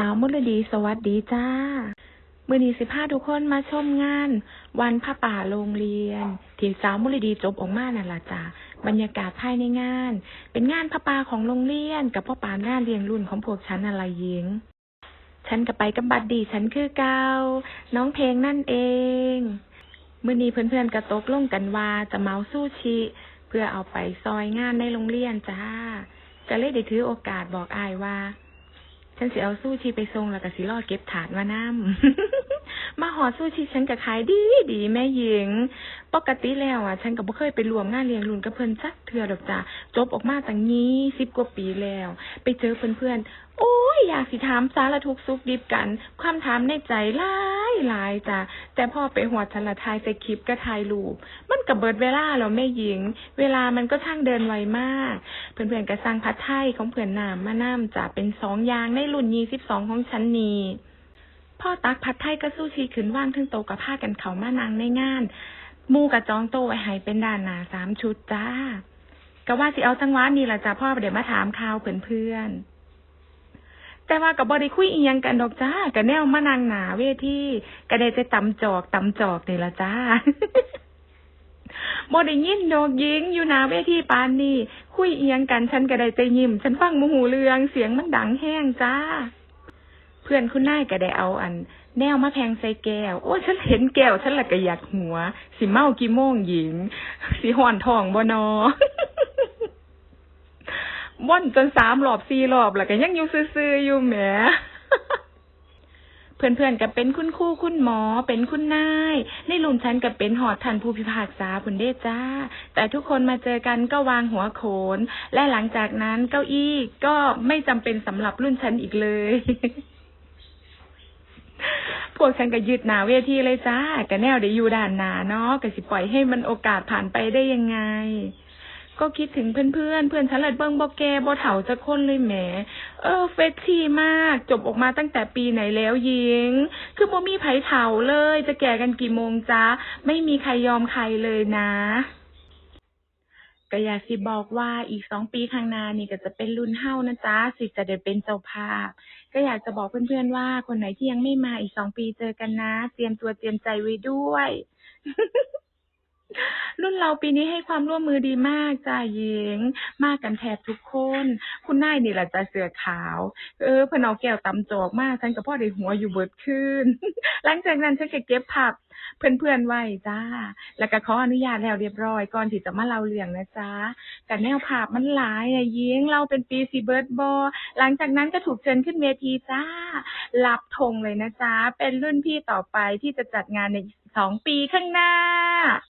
สาวมุลดีสวัสดีจ้า มือนีสิพาทุกคนมาชมงาน วันพระป่าโรงเรียนที่สาวมุลดีจบออกมานั่นล่ะจ้าบรรยากาศภายในงาน เป็นงานพระป่าของโรงเรียน กับพ่อป่างานเลี้ยงรุ่นของพวกฉันอะไรหญิงฉันก็ไปกับบัดดีฉันคือเกาน้องเพลงนั่นเองมื่อนี้เพื่อนๆกระตกลงกันว่าจะเมาสู้ชิ เพื่อเอาไปซอยงานในโรงเรียนจ้า ก็เลยได้ถือโอกาสบอกอายว่า ฉันสิเอาสู้ชีไปทรงแล้วก็สิรอดเก็บถาดมานํ มาหอสู้ชีฉันก็ขายดีดีแม่หญิง ปกติแล้วอะ ฉันก็บ่เคยไปรวมงานเลี้ยงรุ่นกับเพิ่นจักเทื่อดอกจ้าจบออกมาตั้งนี้สิบกว่าปีแล้ว ไปเจอเพื่อนๆ โอ้ยอยากสิถามสารทุกข์สุขดิบกัน ความถามในใจหลายหลายจ้ะแต่พอไปหัวฉันละทายใส่คลิปก็ถ่ายรูป มันก็เบิดเวลาแล้วแม่หญิง เวลามันก็ช่างเดินไวมาก เพื่อนๆก็สั่งผัดไทยของเพื่อนน้ำมาน้ำจะเป็นสองอย่างในรุ่นยี่สิบสองของฉันนี้ พ่อตักผัดไทยก็สู้ชีขึ้นว่างถึงโตกับผ้ากันเขามานางในงานมูกับจองโตไว้ให้เป็นด้านหนาสามชุดจ้าก็ว่าสิเอาจังหวะนี้ล่ะจ้ะพ่อเดี๋ยวมาถามข่าวเพื่อนๆแต่ว่ากับบอได้คุยอียงกันดอกจ้าก็แนวมานางหนาเวทีก็ได้จะตำจอกตำจอกนี่ละจ้าบอได้ยินดอกยิงอยู่หนาเวทีปานนี่คุยเอียงกันฉันก็ได้แต่ยิ้มฉันฟังโมหูเรืองเสียงมันดังแห้งจ้า พื่อนคุณนายก็ได้เอาอัน แนวมาแพงใส่แก้ว โอ้ฉันเห็นแก้ว ฉันละก็อยากหัว สิเมากี่โมงหญิง สิห่อนทองบ่นอม่อนจนสามรอบสี่รอบแล้วก็ยังอยู่ซื่อๆอยู่แหมเพื่อนๆก็เป็นคุณครูคุณหมอ เป็นคุณนาย ในรุ่นฉันก็เป็นหอดทันผู้พิพากษาผุนเดจ้า แต่ทุกคนมาเจอกันก็วางหัวโขน และหลังจากนั้นเก้าอี้ก็ไม่จำเป็นสำหรับรุ่นฉันอีกเลย พวกฉันก็ยืดหนาเวทีเลยจ้าก็แนวเดี๋ยวอยู่ด้านหนาเนาะก็สิปล่อยให้มันโอกาสผ่านไปได้ยังไง ก็คิดถึงเพื่อนเพื่อนเพื่อนฉันเลยเบิ้งบอกแกบอเถาจะคนเลยแหม เออเฟซทีมาก จบออกมาตั้งแต่ปีไหนแล้วหญิง คือบ่มีไผเถาเลย จะแก่กันกี่โมงจ้าไม่มีใครยอมใครเลยนะ ก็อยากสิบอกว่าอีกสองปีข้างหน้านี่ก็จะเป็นรุ่นเฮ้านะจ๊ะสิจะได้เป็นเจ้าภาพ ก็อยากจะบอกเพื่อนๆว่าคนไหนที่ยังไม่มาอีกสองปีเจอกันนะ เตรียมตัวเตรียมใจไว้ด้วย รุ่นเราปีนี้ให้ความร่วมมือดีมากจ้าหญิง มากกันแทบทุกคน คุณนายนี่แหละจ้าเสือขาว เออพนเอาแก้วตำจอกมากฉันกับพ่อได้หัวอยู่เบิดขึ้น หลังจากนั้นฉันก็เก็บผัก เพื่อนๆไว้จ้า แล้วก็ขออนุญาตแล้วเรียบร้อยก่อนที่จะมาเล่าเรื่องนะจ้าแต่แนวภาพมันหลายอะยิงเราเป็นปีสีเบิร์ดบอหลังจากนั้นก็ถูกเชิญขึ้นเวทีจ้ารับธงเลยนะจ้าเป็นรุ่นพี่ต่อไปที่จะจัดงานในสองปีข้างหน้า